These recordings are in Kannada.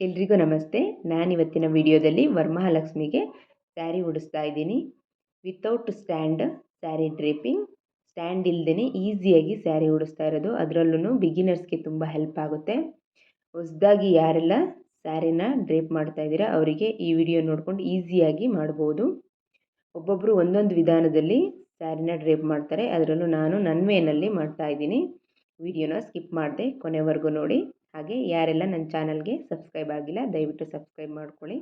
ಎಲ್ರಿಗೂ ನಮಸ್ತೆ. ನಾನು ಇವತ್ತಿನ ವಿಡಿಯೋದಲ್ಲಿ ವರ್ಮಹಾಲಕ್ಷ್ಮಿಗೆ ಸ್ಯಾರಿ ಉಡಿಸ್ತಾ ಇದ್ದೀನಿ. Without stand sari draping stand ಇಲ್ಲದೇ ಈಸಿಯಾಗಿ ಸ್ಯಾರಿ ಉಡಿಸ್ತಾ ಇರೋದು. ಅದರಲ್ಲೂ ಬಿಗಿನರ್ಸ್ಗೆ ತುಂಬ ಹೆಲ್ಪ್ ಆಗುತ್ತೆ. ಹೊಸದಾಗಿ ಯಾರೆಲ್ಲ ಸ್ಯಾರಿನ ಡ್ರೇಪ್ ಮಾಡ್ತಾ ಇದ್ದೀರಾ, ಅವರಿಗೆ ಈ ವಿಡಿಯೋ ನೋಡ್ಕೊಂಡು ಈಸಿಯಾಗಿ ಮಾಡ್ಬೋದು. ಒಬ್ಬೊಬ್ಬರು ಒಂದೊಂದು ವಿಧಾನದಲ್ಲಿ ಸ್ಯಾರಿನ ಡ್ರೇಪ್ ಮಾಡ್ತಾರೆ. ಅದರಲ್ಲೂ ನಾನು ನನ್ನ ವೇನಲ್ಲಿ ಮಾಡ್ತಾ ಇದ್ದೀನಿ. ವಿಡಿಯೋನ ಸ್ಕಿಪ್ ಮಾಡಿದೆ ಕೊನೆವರೆಗೂ ನೋಡಿ. ಹಾಗೆ ಯಾರೆಲ್ಲ ನನ್ನ ಚಾನಲ್ಗೆ ಸಬ್ಸ್ಕ್ರೈಬ್ ಆಗಿಲ್ಲ, ದಯವಿಟ್ಟು ಸಬ್ಸ್ಕ್ರೈಬ್ ಮಾಡ್ಕೊಳ್ಳಿ.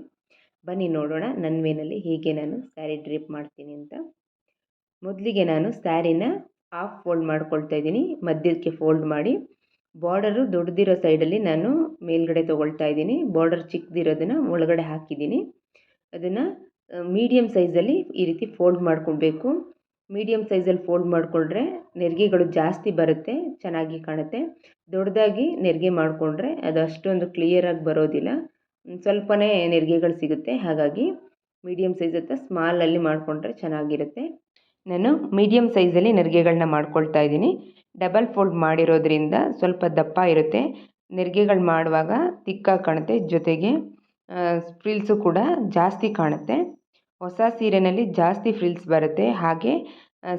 ಬನ್ನಿ ನೋಡೋಣ ನನ್ನ ವೇನಲ್ಲಿ ಹೇಗೆ ನಾನು ಸ್ಯಾರಿ ಡ್ರಿಪ್ ಮಾಡ್ತೀನಿ ಅಂತ. ಮೊದಲಿಗೆ ನಾನು ಸ್ಯಾರಿನ ಹಾಫ್ ಫೋಲ್ಡ್ ಮಾಡ್ಕೊಳ್ತಾ ಇದ್ದೀನಿ, ಮಧ್ಯಕ್ಕೆ ಫೋಲ್ಡ್ ಮಾಡಿ. ಬಾರ್ಡರು ದೊಡ್ಡದಿರೋ ಸೈಡಲ್ಲಿ ನಾನು ಮೇಲ್ಗಡೆ ತೊಗೊಳ್ತಾ ಇದ್ದೀನಿ, ಬಾರ್ಡರ್ ಚಿಕ್ಕದಿರೋದನ್ನು ಒಳಗಡೆ ಹಾಕಿದ್ದೀನಿ. ಅದನ್ನು ಮೀಡಿಯಮ್ ಸೈಜಲ್ಲಿ ಈ ರೀತಿ ಫೋಲ್ಡ್ ಮಾಡ್ಕೊಳ್ಬೇಕು. ಮೀಡಿಯಮ್ ಸೈಜಲ್ಲಿ ಫೋಲ್ಡ್ ಮಾಡಿಕೊಂಡ್ರೆ ನೆರಿಗೆಗಳು ಜಾಸ್ತಿ ಬರುತ್ತೆ, ಚೆನ್ನಾಗಿ ಕಾಣುತ್ತೆ. ದೊಡ್ಡದಾಗಿ ನೆರಿಗೆ ಮಾಡಿಕೊಂಡ್ರೆ ಅದು ಅಷ್ಟೊಂದು ಕ್ಲಿಯರಾಗಿ ಬರೋದಿಲ್ಲ. ಸ್ವಲ್ಪನೇ ನೆರಿಗೆಗಳು ಸಿಗುತ್ತೆ. ಹಾಗಾಗಿ ಮೀಡಿಯಮ್ ಸೈಜ್ ಅಥವಾ ಸ್ಮಾಲಲ್ಲಿ ಮಾಡಿಕೊಂಡ್ರೆ ಚೆನ್ನಾಗಿರುತ್ತೆ. ನಾನು ಮೀಡಿಯಮ್ ಸೈಜಲ್ಲಿ ನೆರಿಗೆಗಳನ್ನ ಮಾಡ್ಕೊಳ್ತಾ ಇದ್ದೀನಿ. ಡಬಲ್ ಫೋಲ್ಡ್ ಮಾಡಿರೋದ್ರಿಂದ ಸ್ವಲ್ಪ ದಪ್ಪ ಇರುತ್ತೆ. ನೆರಿಗೆಗಳು ಮಾಡುವಾಗ ತಿಕ್ಕಾಗಿ ಕಾಣುತ್ತೆ. ಜೊತೆಗೆ ಫ್ರಿಲ್ಸು ಕೂಡ ಜಾಸ್ತಿ ಕಾಣುತ್ತೆ. ಹೊಸ ಸೀರೆಯಲ್ಲಿ ಜಾಸ್ತಿ ಫ್ರಿಲ್ಸ್ ಬರುತ್ತೆ. ಹಾಗೆ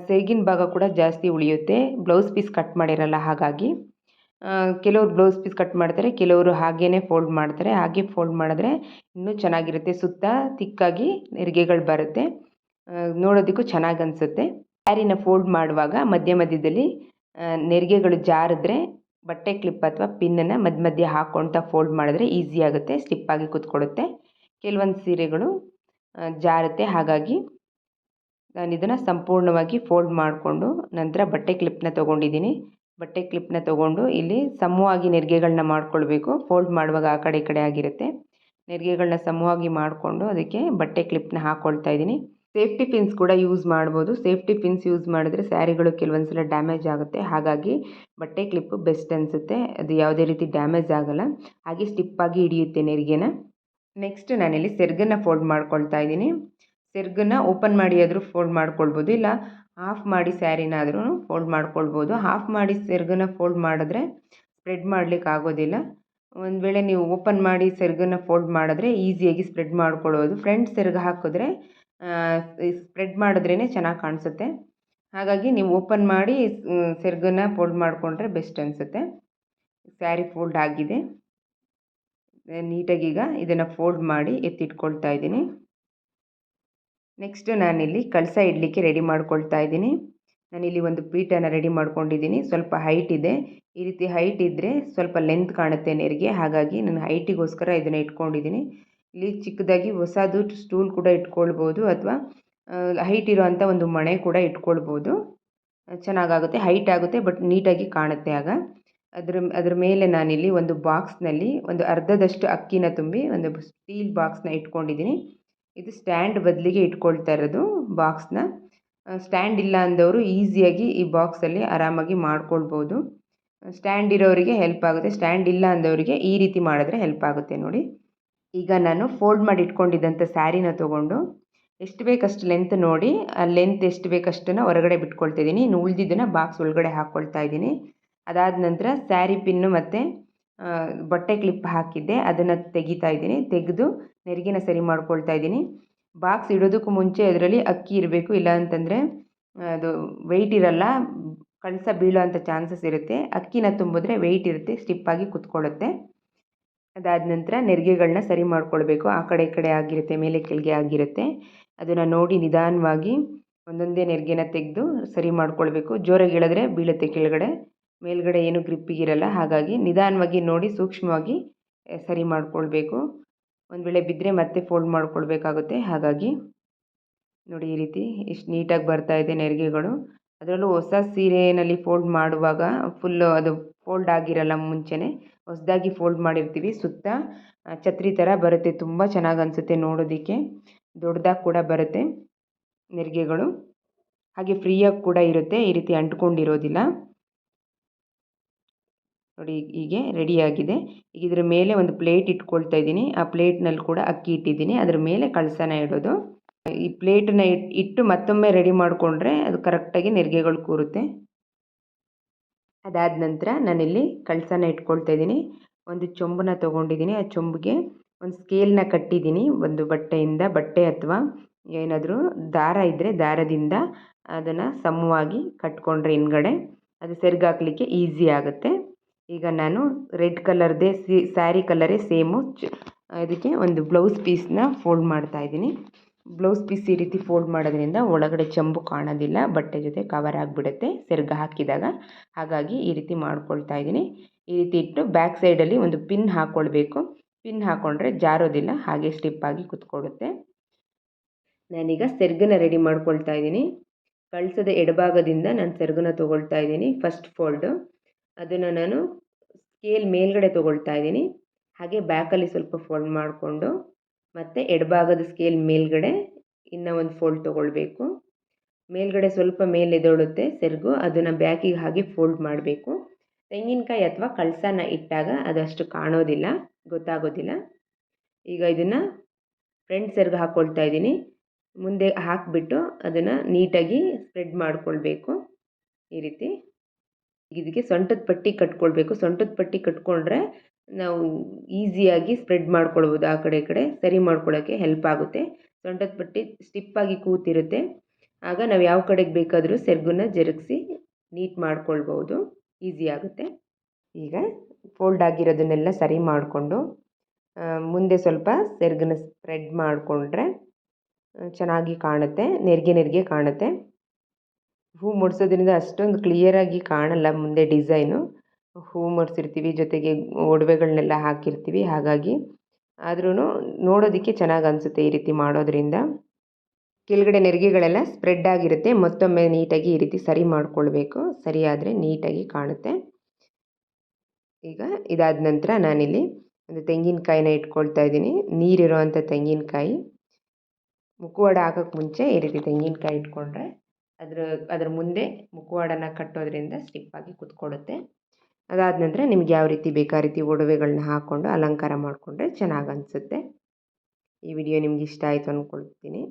ಸೆರಗಿನ ಭಾಗ ಕೂಡ ಜಾಸ್ತಿ ಉಳಿಯುತ್ತೆ. ಬ್ಲೌಸ್ ಪೀಸ್ ಕಟ್ ಮಾಡಿರಲ್ಲ ಹಾಗಾಗಿ. ಕೆಲವರು ಬ್ಲೌಸ್ ಪೀಸ್ ಕಟ್ ಮಾಡ್ತಾರೆ, ಕೆಲವರು ಹಾಗೇ ಫೋಲ್ಡ್ ಮಾಡ್ತಾರೆ. ಹಾಗೆ ಫೋಲ್ಡ್ ಮಾಡಿದ್ರೆ ಇನ್ನೂ ಚೆನ್ನಾಗಿರುತ್ತೆ. ಸುತ್ತ ತಿಕ್ಕಾಗಿ ನೆರಿಗೆಗಳು ಬರುತ್ತೆ. ನೋಡೋದಕ್ಕೂ ಚೆನ್ನಾಗಿ ಅನಿಸುತ್ತೆ. ಸ್ಯಾರಿನ ಫೋಲ್ಡ್ ಮಾಡುವಾಗ ಮಧ್ಯ ಮಧ್ಯದಲ್ಲಿ ನೆರಿಗೆಗಳು ಜಾರಿದ್ರೆ ಬಟ್ಟೆ ಕ್ಲಿಪ್ ಅಥವಾ ಪಿನ್ನನ್ನು ಮಧ್ಯ ಮಧ್ಯೆ ಹಾಕ್ಕೊಳ್ತಾ ಫೋಲ್ಡ್ ಮಾಡಿದ್ರೆ ಈಸಿ ಆಗುತ್ತೆ ಸ್ಟಿಪ್ಪಾಗಿ ಕೂತ್ಕೊಳ್ಳುತ್ತೆ ಕೆಲವೊಂದು ಸೀರೆಗಳು ಜಾರುತ್ತೆ. ಹಾಗಾಗಿ ನಾನು ಇದನ್ನು ಸಂಪೂರ್ಣವಾಗಿ ಫೋಲ್ಡ್ ಮಾಡಿಕೊಂಡು ನಂತರ ಬಟ್ಟೆ ಕ್ಲಿಪ್ನ ತೊಗೊಂಡಿದ್ದೀನಿ. ಬಟ್ಟೆ ಕ್ಲಿಪ್ನ ತೊಗೊಂಡು ಇಲ್ಲಿ ಸಮವಾಗಿ ನೆರಿಗೆಗಳನ್ನ ಮಾಡ್ಕೊಳ್ಬೇಕು. ಫೋಲ್ಡ್ ಮಾಡುವಾಗ ಆ ಕಡೆ ಈ ಕಡೆ ಆಗಿರುತ್ತೆ. ನೆರಿಗೆಗಳನ್ನ ಸಮವಾಗಿ ಮಾಡಿಕೊಂಡು ಅದಕ್ಕೆ ಬಟ್ಟೆ ಕ್ಲಿಪ್ನ ಹಾಕ್ಕೊಳ್ತಾ ಇದ್ದೀನಿ. ಸೇಫ್ಟಿ ಪಿನ್ಸ್ ಕೂಡ ಯೂಸ್ ಮಾಡ್ಬೋದು. ಸೇಫ್ಟಿ ಪಿನ್ಸ್ ಯೂಸ್ ಮಾಡಿದ್ರೆ ಸ್ಯಾರಿಗಳು ಕೆಲವೊಂದು ಸಲ ಡ್ಯಾಮೇಜ್ ಆಗುತ್ತೆ. ಹಾಗಾಗಿ ಬಟ್ಟೆ ಕ್ಲಿಪ್ಪು ಬೆಸ್ಟ್ ಅನಿಸುತ್ತೆ. ಅದು ಯಾವುದೇ ರೀತಿ ಡ್ಯಾಮೇಜ್ ಆಗೋಲ್ಲ. ಹಾಗೆ ಸ್ಟಿಪ್ಪಾಗಿ ಹಿಡಿಯುತ್ತೆ ನೆರಿಗೆನ. ನೆಕ್ಸ್ಟ್ ನಾನಿಲ್ಲಿ ಸೆರ್ಗನ್ನು ಫೋಲ್ಡ್ ಮಾಡ್ಕೊಳ್ತಾ ಇದ್ದೀನಿ. ಸೆರ್ಗನ್ನು ಓಪನ್ ಮಾಡಿ ಆದರೂ ಫೋಲ್ಡ್ ಮಾಡ್ಕೊಳ್ಬೋದು, ಇಲ್ಲ ಹಾಫ್ ಮಾಡಿ ಸ್ಯಾರಿನಾದ್ರೂ ಫೋಲ್ಡ್ ಮಾಡ್ಕೊಳ್ಬೋದು. ಹಾಫ್ ಮಾಡಿ ಸೆರ್ಗನ್ನು ಫೋಲ್ಡ್ ಮಾಡಿದ್ರೆ ಸ್ಪ್ರೆಡ್ ಮಾಡಲಿಕ್ಕೆ ಆಗೋದಿಲ್ಲ. ಒಂದು ವೇಳೆ ನೀವು ಓಪನ್ ಮಾಡಿ ಸೆರ್ಗನ್ನು ಫೋಲ್ಡ್ ಮಾಡಿದ್ರೆ ಈಸಿಯಾಗಿ ಸ್ಪ್ರೆಡ್ ಮಾಡ್ಕೊಳ್ಳೋದು. ಫ್ರಂಟ್ ಸೆರ್ಗ ಹಾಕಿದ್ರೆ ಸ್ಪ್ರೆಡ್ ಮಾಡಿದ್ರೇ ಚೆನ್ನಾಗಿ ಕಾಣಿಸುತ್ತೆ. ಹಾಗಾಗಿ ನೀವು ಓಪನ್ ಮಾಡಿ ಸೆರ್ಗನ್ನು ಫೋಲ್ಡ್ ಮಾಡಿಕೊಂಡ್ರೆ ಬೆಸ್ಟ್ ಅನಿಸುತ್ತೆ. ಸ್ಯಾರಿ ಫೋಲ್ಡ್ ಆಗಿದೆ. ನೀಟಾಗಿ ಈಗ ಇದನ್ನು ಫೋಲ್ಡ್ ಮಾಡಿ ಎತ್ತಿಟ್ಕೊಳ್ತಾ ಇದ್ದೀನಿ. ನೆಕ್ಸ್ಟ್ ನಾನಿಲ್ಲಿ ಕಳಸ ಇಡಲಿಕ್ಕೆ ರೆಡಿ ಮಾಡ್ಕೊಳ್ತಾ ಇದ್ದೀನಿ. ನಾನಿಲ್ಲಿ ಒಂದು ಪೀಠನ ರೆಡಿ ಮಾಡ್ಕೊಂಡಿದ್ದೀನಿ. ಸ್ವಲ್ಪ ಹೈಟ್ ಇದೆ. ಈ ರೀತಿ ಹೈಟ್ ಇದ್ದರೆ ಸ್ವಲ್ಪ ಲೆಂತ್ ಕಾಣುತ್ತೆ ನೆರಿಗೆ. ಹಾಗಾಗಿ ನಾನು ಹೈಟಿಗೋಸ್ಕರ ಇದನ್ನು ಇಟ್ಕೊಂಡಿದ್ದೀನಿ. ಇಲ್ಲಿ ಚಿಕ್ಕದಾಗಿ ಹೊಸದು ಸ್ಟೂಲ್ ಕೂಡ ಇಟ್ಕೊಳ್ಬೋದು ಅಥವಾ ಹೈಟ್ ಇರೋವಂಥ ಒಂದು ಮಣೆ ಕೂಡ ಇಟ್ಕೊಳ್ಬೋದು. ಚೆನ್ನಾಗಾಗುತ್ತೆ. ಹೈಟ್ ಆಗುತ್ತೆ ಬಟ್ ನೀಟಾಗಿ ಕಾಣುತ್ತೆ ಆಗ. ಅದ್ರ ಅದ್ರ ಮೇಲೆ ನಾನಿಲ್ಲಿ ಒಂದು ಬಾಕ್ಸ್ನಲ್ಲಿ ಒಂದು ಅರ್ಧದಷ್ಟು ಅಕ್ಕಿನ ತುಂಬಿ ಒಂದು ಸ್ಟೀಲ್ ಬಾಕ್ಸ್ನ ಇಟ್ಕೊಂಡಿದ್ದೀನಿ. ಇದು ಸ್ಟ್ಯಾಂಡ್ ಬದಲಿಗೆ ಇಟ್ಕೊಳ್ತಾ ಇರೋದು ಬಾಕ್ಸ್ನ. ಸ್ಟ್ಯಾಂಡ್ ಇಲ್ಲ ಅಂದವರು ಈಸಿಯಾಗಿ ಈ ಬಾಕ್ಸಲ್ಲಿ ಆರಾಮಾಗಿ ಮಾಡ್ಕೊಳ್ಬೋದು. ಸ್ಟ್ಯಾಂಡ್ ಇರೋರಿಗೆ ಹೆಲ್ಪ್ ಆಗುತ್ತೆ. ಸ್ಟ್ಯಾಂಡ್ ಇಲ್ಲ ಅಂದವರಿಗೆ ಈ ರೀತಿ ಮಾಡಿದ್ರೆ ಹೆಲ್ಪ್ ಆಗುತ್ತೆ ನೋಡಿ. ಈಗ ನಾನು ಫೋಲ್ಡ್ ಮಾಡಿ ಇಟ್ಕೊಂಡಿದ್ದಂಥ ಸ್ಯಾರಿನ ತೊಗೊಂಡು ಎಷ್ಟು ಬೇಕಷ್ಟು ಲೆಂತ್ ನೋಡಿ, ಆ ಲೆಂತ್ ಎಷ್ಟು ಬೇಕಷ್ಟನ್ನು ಹೊರಗಡೆ ಬಿಟ್ಕೊಳ್ತಿದ್ದೀನಿ ಇನ್ನು ಉಳಿದಿದ್ದನ್ನು ಬಾಕ್ಸ್ ಒಳಗಡೆ ಹಾಕ್ಕೊಳ್ತಾ ಇದ್ದೀನಿ. ಅದಾದ ನಂತರ ಸ್ಯಾರಿ ಪಿನ್ನು ಮತ್ತು ಬಟ್ಟೆ ಕ್ಲಿಪ್ ಹಾಕಿದ್ದೆ. ಅದನ್ನು ತೆಗಿತಾ ಇದ್ದೀನಿ. ತೆಗೆದು ನೆರಿಗೆನ ಸರಿ ಮಾಡ್ಕೊಳ್ತಾ ಇದ್ದೀನಿ. ಬಾಕ್ಸ್ ಇಡೋದಕ್ಕೂ ಮುಂಚೆ ಅದರಲ್ಲಿ ಅಕ್ಕಿ ಇರಬೇಕು. ಇಲ್ಲ ಅಂತಂದರೆ, ಅದು ವೆಯ್ಟ್ ಇರಲ್ಲ. ಕಳಸ ಬೀಳೋ ಅಂಥ ಚಾನ್ಸಸ್ ಇರುತ್ತೆ. ಅಕ್ಕಿನ ತುಂಬಿದ್ರೆ ವೆಯ್ಟ್ ಇರುತ್ತೆ. ಸ್ಟಿಪ್ಪಾಗಿ ಕುತ್ಕೊಳ್ಳುತ್ತೆ. ಅದಾದ ನಂತರ ನೆರಿಗೆಗಳನ್ನ ಸರಿ ಮಾಡ್ಕೊಳ್ಬೇಕು. ಆ ಕಡೆ ಈ ಕಡೆ ಆಗಿರುತ್ತೆ. ಮೇಲೆ ಕೆಳಗೆ ಆಗಿರುತ್ತೆ. ಅದನ್ನು ನೋಡಿ ನಿಧಾನವಾಗಿ ಒಂದೊಂದೇ ನೆರಿಗೆನ ತೆಗೆದು ಸರಿ ಮಾಡ್ಕೊಳ್ಬೇಕು. ಜೋರಾಗಿ ಇಳಿದ್ರೆ ಬೀಳುತ್ತೆ ಕೆಳಗಡೆ. ಮೇಲ್ಗಡೆ ಏನು ಗ್ರಿಪ್ಪಿಗಿರಲ್ಲ ಹಾಗಾಗಿ ನಿಧಾನವಾಗಿ ನೋಡಿ ಸೂಕ್ಷ್ಮವಾಗಿ ಸರಿ ಮಾಡಿಕೊಳ್ಬೇಕು. ಒಂದು ವೇಳೆ ಬಿದ್ದರೆ ಮತ್ತೆ ಫೋಲ್ಡ್ ಮಾಡಿಕೊಳ್ಬೇಕಾಗುತ್ತೆ. ಹಾಗಾಗಿ ನೋಡಿ ಈ ರೀತಿ ಎಷ್ಟು ನೀಟಾಗಿ ಬರ್ತಾ ಇದೆ ನೆರಿಗೆಗಳು. ಅದರಲ್ಲೂ ಹೊಸ ಸೀರೆಯಲ್ಲಿ ಫೋಲ್ಡ್ ಮಾಡುವಾಗ ಫುಲ್ಲು ಅದು ಫೋಲ್ಡ್ ಆಗಿರಲ್ಲ ಮುಂಚೆನೇ, ಹೊಸದಾಗಿ ಫೋಲ್ಡ್ ಮಾಡಿರ್ತೀವಿ. ಸುತ್ತ ಛತ್ರಿ ಥರ ಬರುತ್ತೆ. ತುಂಬ ಚೆನ್ನಾಗಿ ಅನಿಸುತ್ತೆ ನೋಡೋದಕ್ಕೆ. ದೊಡ್ಡದಾಗಿ ಕೂಡ ಬರುತ್ತೆ ನೆರಿಗೆಗಳು. ಹಾಗೆ ಫ್ರೀಯಾಗಿ ಕೂಡ ಇರುತ್ತೆ. ಈ ರೀತಿ ಅಂಟ್ಕೊಂಡಿರೋದಿಲ್ಲ. ನೋಡಿ ಹೀಗೆ ರೆಡಿಯಾಗಿದೆ ಈಗ ಇದರ ಮೇಲೆ ಒಂದು ಪ್ಲೇಟ್ ಇಟ್ಕೊಳ್ತಾ ಇದ್ದೀನಿ. ಆ ಪ್ಲೇಟ್ನಲ್ಲಿ ಕೂಡ ಅಕ್ಕಿ ಇಟ್ಟಿದ್ದೀನಿ. ಅದರ ಮೇಲೆ ಕಳಸನ ಇಡೋದು. ಈ ಪ್ಲೇಟನ್ನ ಇಟ್ಟು ಮತ್ತೊಮ್ಮೆ ರೆಡಿ ಮಾಡಿಕೊಂಡ್ರೆ ಅದು ಕರೆಕ್ಟಾಗಿ ನೆರಿಗೆಗಳು ಕೂರುತ್ತೆ. ಅದಾದ ನಂತರ ನಾನಿಲ್ಲಿ ಕಳಸನ ಇಟ್ಕೊಳ್ತಾ ಇದ್ದೀನಿ. ಒಂದು ಚೊಂಬನ್ನ ತೊಗೊಂಡಿದ್ದೀನಿ. ಆ ಚೊಂಬಿಗೆ ಒಂದು ಸ್ಕೇಲ್ನ ಕಟ್ಟಿದ್ದೀನಿ. ಒಂದು ಬಟ್ಟೆಯಿಂದ, ಬಟ್ಟೆ ಅಥವಾ ಏನಾದರೂ ದಾರ ಇದ್ದರೆ ದಾರದಿಂದ ಅದನ್ನು ಸಮವಾಗಿ ಕಟ್ಕೊಂಡ್ರೆ ಹಿಂದ್ಗಡೆ ಅದು ಸೆರಗಾಕ್ಲಿಕ್ಕೆ ಈಸಿ ಆಗುತ್ತೆ. ಈಗ ನಾನು ರೆಡ್ ಕಲರ್ದೇ ಸ್ಯಾರಿ ಕಲರೇ ಸೇಮು. ಚ ಅದಕ್ಕೆ ಒಂದು ಬ್ಲೌಸ್ ಪೀಸ್ನ ಫೋಲ್ಡ್ ಮಾಡ್ತಾ ಇದ್ದೀನಿ. ಬ್ಲೌಸ್ ಪೀಸ್ ಈ ರೀತಿ ಫೋಲ್ಡ್ ಮಾಡೋದ್ರಿಂದ ಒಳಗಡೆ ಚಂಬು ಕಾಣೋದಿಲ್ಲ, ಬಟ್ಟೆ ಜೊತೆ ಕವರ್ ಆಗಿಬಿಡುತ್ತೆ, ಸೆರ್ಗ ಹಾಕಿದಾಗ. ಹಾಗಾಗಿ ಈ ರೀತಿ ಮಾಡ್ಕೊಳ್ತಾ ಇದ್ದೀನಿ. ಈ ರೀತಿ ಇಟ್ಟು ಬ್ಯಾಕ್ ಸೈಡಲ್ಲಿ ಒಂದು ಪಿನ್ ಹಾಕ್ಕೊಳ್ಬೇಕು ಪಿನ್ ಹಾಕ್ಕೊಂಡ್ರೆ ಜಾರೋದಿಲ್ಲ, ಹಾಗೆ ಸ್ಟಿಪ್ಪಾಗಿ ಕುತ್ಕೊಳ್ಳುತ್ತೆ ನಾನೀಗ ಸೆರ್ಗನ ರೆಡಿ ಮಾಡ್ಕೊಳ್ತಾ ಇದ್ದೀನಿ. ಕಳ್ಸದ ಎಡಭಾಗದಿಂದ ನಾನು ಸೆರಗನ್ನ ತೊಗೊಳ್ತಾ ಇದ್ದೀನಿ, ಫಸ್ಟ್ ಫೋಲ್ಡು. ಅದನ್ನು ನಾನು ಸ್ಕೇಲ್ ಮೇಲ್ಗಡೆ ತೊಗೊಳ್ತಾ ಇದ್ದೀನಿ. ಹಾಗೆ ಬ್ಯಾಕಲ್ಲಿ ಸ್ವಲ್ಪ ಫೋಲ್ಡ್ ಮಾಡಿಕೊಂಡು ಮತ್ತು ಎಡಭಾಗದ ಸ್ಕೇಲ್ ಮೇಲ್ಗಡೆ ಇನ್ನೂ ಒಂದು ಫೋಲ್ಡ್ ತೊಗೊಳ್ಬೇಕು. ಮೇಲ್ಗಡೆ ಸ್ವಲ್ಪ ಮೇಲೆ ಎದ್ದೇಳುತ್ತೆ ಸೆರಗು, ಅದನ್ನು ಬ್ಯಾಕಿಗೆ ಹಾಗೆ ಫೋಲ್ಡ್ ಮಾಡಬೇಕು. ತೆಂಗಿನಕಾಯಿ ಅಥವಾ ಕಳಸನ ಇಟ್ಟಾಗ ಅದಷ್ಟು ಕಾಣೋದಿಲ್ಲ, ಗೊತ್ತಾಗೋದಿಲ್ಲ. ಈಗ ಇದನ್ನು ಫ್ರಂಟ್ ಸೆರಗು ಹಾಕ್ಕೊಳ್ತಾ ಇದ್ದೀನಿ. ಮುಂದೆ ಹಾಕಿಬಿಟ್ಟು ಅದನ್ನು ನೀಟಾಗಿ ಸ್ಪ್ರೆಡ್ ಮಾಡಿಕೊಳ್ಬೇಕು. ಈ ರೀತಿ. ಇದಕ್ಕೆ ಸೊಂಟದ ಪಟ್ಟಿ ಕಟ್ಕೊಳ್ಬೇಕು. ಸೊಂಟದ ಪಟ್ಟಿ ಕಟ್ಕೊಂಡ್ರೆ ನಾವು ಈಸಿಯಾಗಿ ಸ್ಪ್ರೆಡ್ ಮಾಡ್ಕೊಳ್ಬೋದು ಆ ಕಡೆ ಕಡೆ, ಸರಿ ಮಾಡ್ಕೊಳ್ಳೋಕ್ಕೆ ಹೆಲ್ಪ್ ಆಗುತ್ತೆ. ಸೊಂಟದ ಪಟ್ಟಿ ಸ್ಟಿಪ್ಪಾಗಿ ಕೂತಿರುತ್ತೆ. ಆಗ ನಾವು ಯಾವ ಕಡೆಗೆ ಬೇಕಾದರೂ ಸೆರಗನ್ನ ಜರುಗಿಸಿ ನೀಟ್ ಮಾಡ್ಕೊಳ್ಬೋದು. ಈಸಿ ಆಗುತ್ತೆ. ಈಗ ಫೋಲ್ಡ್ ಆಗಿರೋದನ್ನೆಲ್ಲ ಸರಿ ಮಾಡಿಕೊಂಡು ಮುಂದೆ ಸ್ವಲ್ಪ ಸೆರಗನ್ನ ಸ್ಪ್ರೆಡ್ ಮಾಡಿಕೊಂಡ್ರೆ ಚೆನ್ನಾಗಿ ಕಾಣುತ್ತೆ, ನೆರಿಗೆ ನೆರಿಗೆ ಕಾಣುತ್ತೆ. ಹೂ ಮುಡಿಸೋದ್ರಿಂದ ಅಷ್ಟೊಂದು ಕ್ಲಿಯರಾಗಿ ಕಾಣಲ್ಲ ಮುಂದೆ ಡಿಸೈನು ಹೂ ಮುಡಿಸಿರ್ತೀವಿ, ಜೊತೆಗೆ ಒಡವೆಗಳನ್ನೆಲ್ಲ ಹಾಕಿರ್ತೀವಿ. ಹಾಗಾಗಿ ಆದ್ರೂ ನೋಡೋದಕ್ಕೆ ಚೆನ್ನಾಗಿ ಅನಿಸುತ್ತೆ ಈ ರೀತಿ ಮಾಡೋದ್ರಿಂದ. ಕೆಳಗಡೆ ನೆರಿಗೆಗಳೆಲ್ಲ ಸ್ಪ್ರೆಡ್ ಆಗಿರುತ್ತೆ. ಮತ್ತೊಮ್ಮೆ ನೀಟಾಗಿ ಈ ರೀತಿ ಸರಿ ಮಾಡಿಕೊಳ್ಬೇಕು. ಸರಿಯಾದರೆ ನೀಟಾಗಿ ಕಾಣುತ್ತೆ. ಈಗ ಇದಾದ ನಂತರ ನಾನಿಲ್ಲಿ ಒಂದು ತೆಂಗಿನಕಾಯಿನ ಇಟ್ಕೊಳ್ತಾ ಇದ್ದೀನಿ. ನೀರಿರುವಂಥ ತೆಂಗಿನಕಾಯಿ. ಮುಖವಾಡ ಹಾಕೋಕ್ಕೆ ಮುಂಚೆ ಈ ರೀತಿ ತೆಂಗಿನಕಾಯಿ ಇಟ್ಕೊಂಡ್ರೆ ಅದ್ರ ಅದ್ರ ಮುಂದೆ ಮುಖವಾಡನ ಕಟ್ಟೋದ್ರಿಂದ ಸ್ಟಿಪ್ಪಾಗಿ ಕೂತ್ಕೊಳ್ಳುತ್ತೆ. ಅದಾದ ನಂತರ ನಿಮ್ಗೆ ಯಾವ ರೀತಿ ಬೇಕಾ ರೀತಿ ಒಡವೆಗಳನ್ನ ಹಾಕ್ಕೊಂಡು ಅಲಂಕಾರ ಮಾಡಿಕೊಂಡ್ರೆ ಚೆನ್ನಾಗಿ ಅನಿಸುತ್ತೆ. ಈ ವಿಡಿಯೋ ನಿಮ್ಗೆ ಇಷ್ಟ ಆಯಿತು ಅಂದ್ಕೊಳ್ತೀನಿ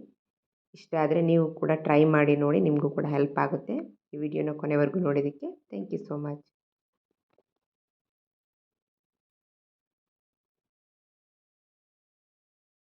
ಇಷ್ಟ ಆದರೆ ನೀವು ಕೂಡ ಟ್ರೈ ಮಾಡಿ ನೋಡಿ ನಿಮಗೂ ಕೂಡ ಹೆಲ್ಪ್ ಆಗುತ್ತೆ. ಈ ವಿಡಿಯೋನ ಕೊನೆವರೆಗೂ ನೋಡಿದ್ದಕ್ಕೆ ಥ್ಯಾಂಕ್ ಯು ಸೋ ಮಚ್